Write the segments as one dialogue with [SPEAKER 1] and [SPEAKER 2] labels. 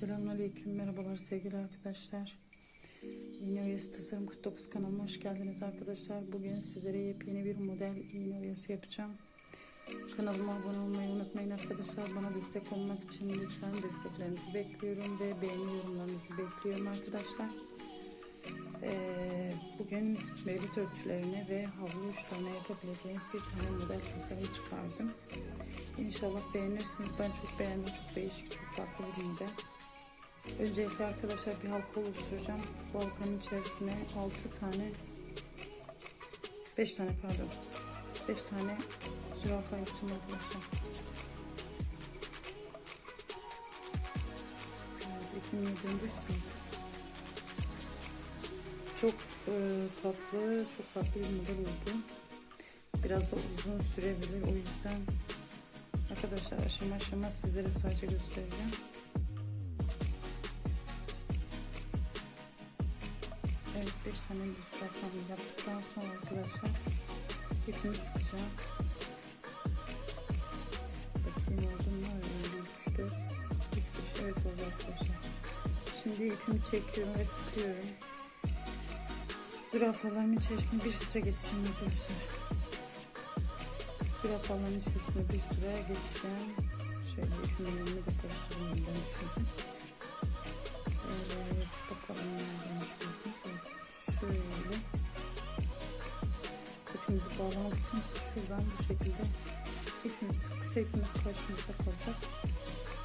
[SPEAKER 1] Selamünaleyküm, merhabalar sevgili arkadaşlar. İğne oyası tasarım 49 kanalıma hoş geldiniz arkadaşlar. Bugün sizlere yepyeni bir model iğne oyası yapacağım. Kanalıma abone olmayı unutmayın arkadaşlar. Bana destek olmak için lütfen desteklerinizi bekliyorum ve beğeni yorumlarınızı bekliyorum arkadaşlar. Ee, bugün mevlüt örtülerine ve havlu uçlarına yapabileceğiniz bir tane model tasarım çıkardım. İnşallah beğenirsiniz. Ben çok beğendim. Çok değişik, çok farklı bir model. Öncelikle arkadaşlar bir halka oluşturacağım. Bu halkanın içerisine 6 tane 5 tane pardon 5 tane zürafa yapacağım arkadaşlar. Evet, ipim yediğimde Çok e, tatlı, çok farklı bir model oldu. Biraz da uzun sürebilir. O yüzden arkadaşlar aşama aşama sizlere sadece göstereceğim. Evet 5 tane bir safranı yaptıktan sonra arkadaşlar ipimi sıkacağım. Bakayım oldu mu? 3, 4, 3, 5 evet oldu arkadaşlar. Şimdi ipimi çekiyorum ve sıkıyorum. Zürafaların içerisine bir sıra geçeceğim arkadaşlar. Zürafaların içerisine bir sıra geçeceğim. Şöyle ipimin önüne de karıştırayım ben düşünce. Evet bakalım nereden çıkıyoruz. İpimizi bağlamak için şuradan bu şekilde ipimiz, kısa ipimiz karşımızda kalacak.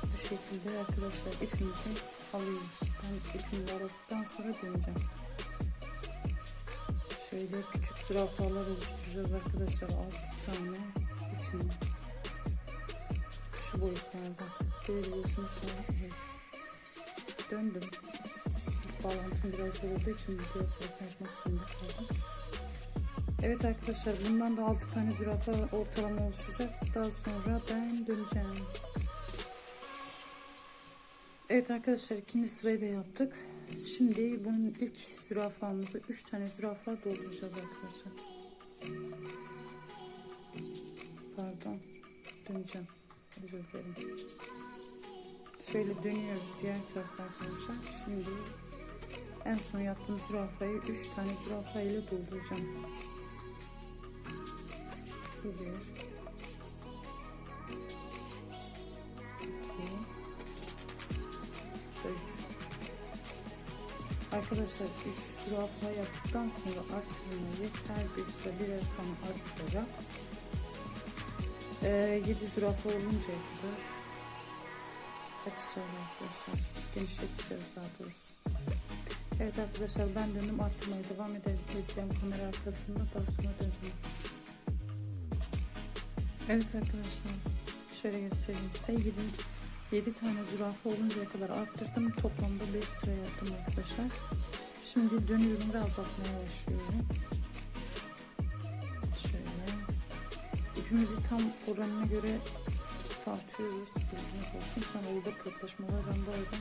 [SPEAKER 1] Bu şekilde arkadaşlar ipimizi alıyoruz. Ben ipimi bağladıktan sonra döneceğim. Şöyle küçük zürafalar oluşturacağız arkadaşlar. 6 tane içinde. Şu boyutlarda. Görebiliyorsunuz. Evet. Döndüm. Bağlantım biraz zor olduğu için diğer tarafa yapmak zorunda kaldım. Evet arkadaşlar bundan da 6 tane zürafa ortalama oluşacak. Daha sonra ben döneceğim. Evet arkadaşlar ikinci sırayı da yaptık. Şimdi bunun ilk zürafamızı 3 tane zürafa dolduracağız arkadaşlar. Pardon. Döneceğim. Özür dilerim. Şöyle dönüyoruz diğer tarafa arkadaşlar. Şimdi en son yaptığım zürafayı 3 tane zürafa ile dolduracağım. Bir, iki, üç. Arkadaşlar 3 zürafa yaptıktan sonra arttırmayı her bir birer tane arttırarak 7 zürafa oluncaya kadar açacağız arkadaşlar. Genişleteceğiz daha doğrusu. Evet arkadaşlar ben döndüm arttırmaya devam edeceğim kamera arkasında daha sonra döneceğim. Evet arkadaşlar şöyle göstereyim size 7, 7 tane zürafa oluncaya kadar arttırdım. Toplamda 5 sıra yaptım arkadaşlar. Şimdi dönüyorum ve azaltmaya başlıyorum. Şöyle ipimizi tam oranına göre kısaltıyoruz. Bilginiz olsun. Sonra orada pırtlaşmalar ben böyle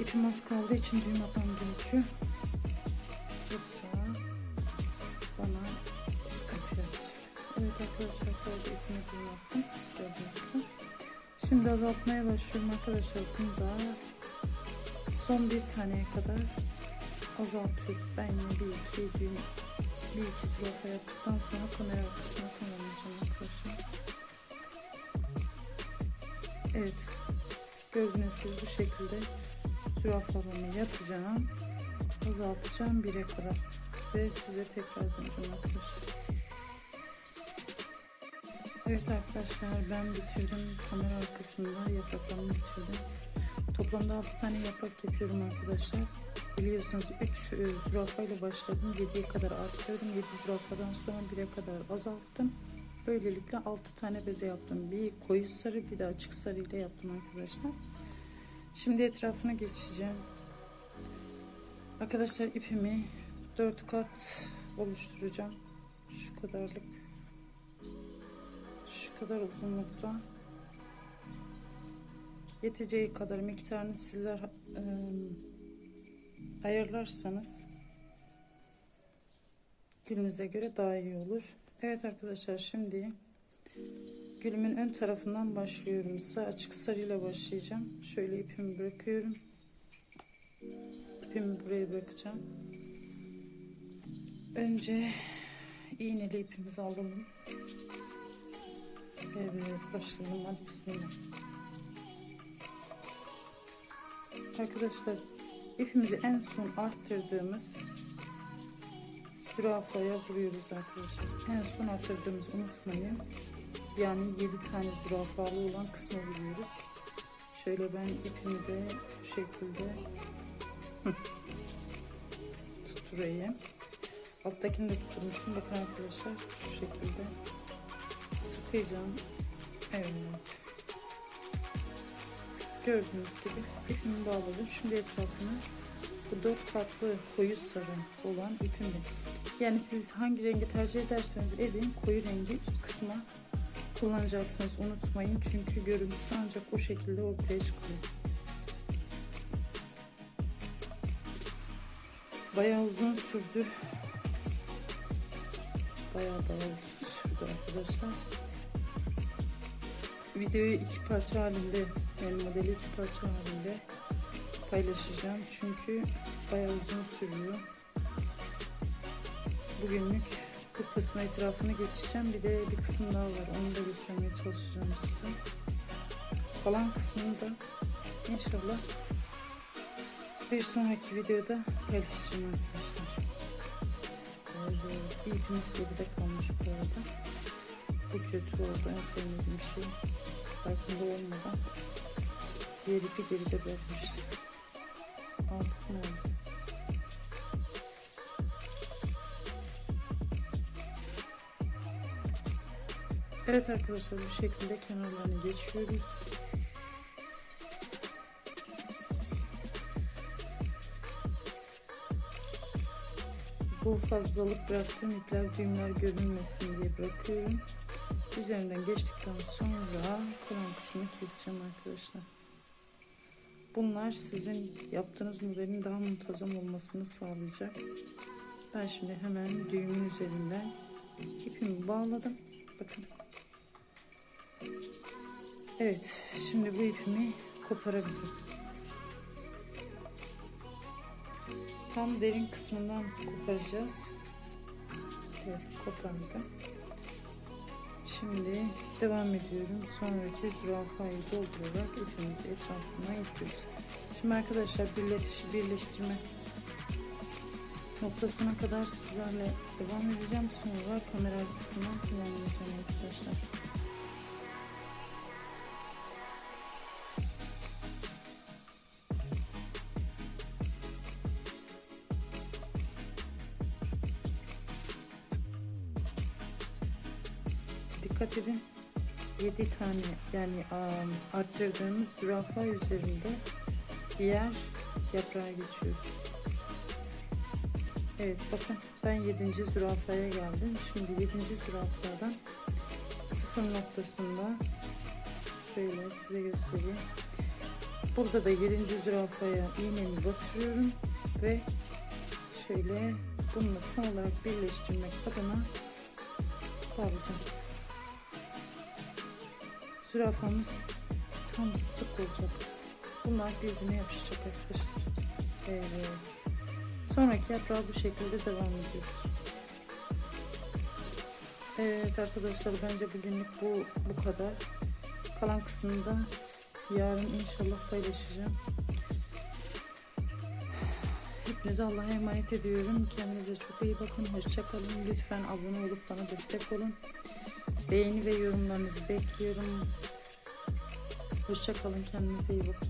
[SPEAKER 1] ipim az kaldığı için düğüm atmam gerekiyor. Arkadaşlar böyle ipimi attım. Gördüğünüz gibi. Şimdi azaltmaya başlıyorum arkadaşlar. Bunu da son bir taneye kadar azaltıyoruz. Ben yine bir iki düğüm bir iki zürafa yaptıktan sonra kamera arkasına kullanacağım arkadaşlar. Evet. Gördüğünüz gibi bu şekilde zürafalarımı yapacağım. Azaltacağım bire kadar. Ve size tekrar döneceğim arkadaşlar. Evet arkadaşlar ben bitirdim. Kamera arkasında yapraklarımı bitirdim. Toplamda 6 tane yaprak yapıyorum arkadaşlar. Biliyorsunuz 3 zürafa ile başladım. 7'ye kadar arttırdım. 7 zürafadan sonra 1'e kadar azalttım. Böylelikle 6 tane beze yaptım. Bir koyu sarı bir de açık sarı ile yaptım arkadaşlar. Şimdi etrafına geçeceğim. Arkadaşlar ipimi 4 kat oluşturacağım. Şu kadarlık. Şu kadar uzunlukta. Yeteceği kadar miktarını sizler e, ayarlarsanız gününüze göre daha iyi olur. Evet arkadaşlar şimdi gülümün ön tarafından başlıyorum. Sağ açık sarıyla başlayacağım. Şöyle ipimi bırakıyorum. İpimi buraya bırakacağım. Önce iğneli ipimizi alalım. Evet başlayalım hadi bismillah. Arkadaşlar ipimizi en son arttırdığımız zürafaya vuruyoruz arkadaşlar. En son arttırdığımızı unutmayın. Yani 7 tane zürafalı olan kısma vuruyoruz. Şöyle ben ipimi de bu şekilde tutturayım. Alttakini de tutturmuştum. Bakın arkadaşlar şu şekilde sıkacağım. Evet. Gördüğünüz gibi ipimi bağladım. Şimdi etrafını bu dört farklı koyu sarı olan ipimle. Yani siz hangi rengi tercih ederseniz edin koyu rengi üst kısma kullanacaksınız. Unutmayın çünkü görüntüsü ancak o şekilde ortaya çıkıyor. Bayağı uzun sürdü. Bayağı bayağı uzun sürdü arkadaşlar. Videoyu iki parça halinde yani modeli iki parça halinde paylaşacağım. Çünkü bayağı uzun sürüyor. Bugünlük bu kısmı etrafını geçeceğim. Bir de bir kısım daha var. Onu da göstermeye çalışacağım size. Kalan kısmını da inşallah bir sonraki videoda paylaşacağım arkadaşlar. Evet, ipimiz geride kalmış bu arada. Bu kötü oldu. En sevmediğim şey. Farkında olmadan diğer ipi geride bırakmışız. Artık ne oldu? Evet arkadaşlar bu şekilde kenarlarını geçiyoruz. Bu fazlalık bıraktığım ipler düğümler görünmesin diye bırakıyorum. Üzerinden geçtikten sonra kalan kısmını keseceğim arkadaşlar. Bunlar sizin yaptığınız modelin daha muntazam olmasını sağlayacak. Ben şimdi hemen düğümün üzerinden ipimi bağladım. Bakın. Evet, şimdi bu ipimi koparabilirim. Tam derin kısmından koparacağız. Evet, kopardım. Şimdi devam ediyorum. Sonraki zürafayı doldurarak ipimizi etrafına yapıyoruz. Şimdi arkadaşlar birleştir birleştirme noktasına kadar sizlerle devam edeceğim. Sonra kamera arkasından kullanacağım arkadaşlar. Dikkat edin. 7 tane yani um, arttırdığımız zürafa üzerinde diğer yaprağa geçiyoruz. Evet bakın ben 7. zürafaya geldim. Şimdi 7. zürafadan sıfır noktasında şöyle size göstereyim. Burada da 7. zürafaya iğnemi batırıyorum ve şöyle bunu tam olarak birleştirmek adına bağlayacağım. Zürafamız tam sık olacak. Bunlar birbirine yapışacak arkadaşlar. Evet. Sonraki yaprağı bu şekilde devam ediyoruz. Evet arkadaşlar bence bugünlük bu bu kadar. Kalan kısmını da yarın inşallah paylaşacağım. Hepinize Allah'a emanet ediyorum. Kendinize çok iyi bakın. Hoşçakalın. Lütfen abone olup bana destek olun. Beğeni ve yorumlarınızı bekliyorum. Hoşçakalın. Kendinize iyi bakın.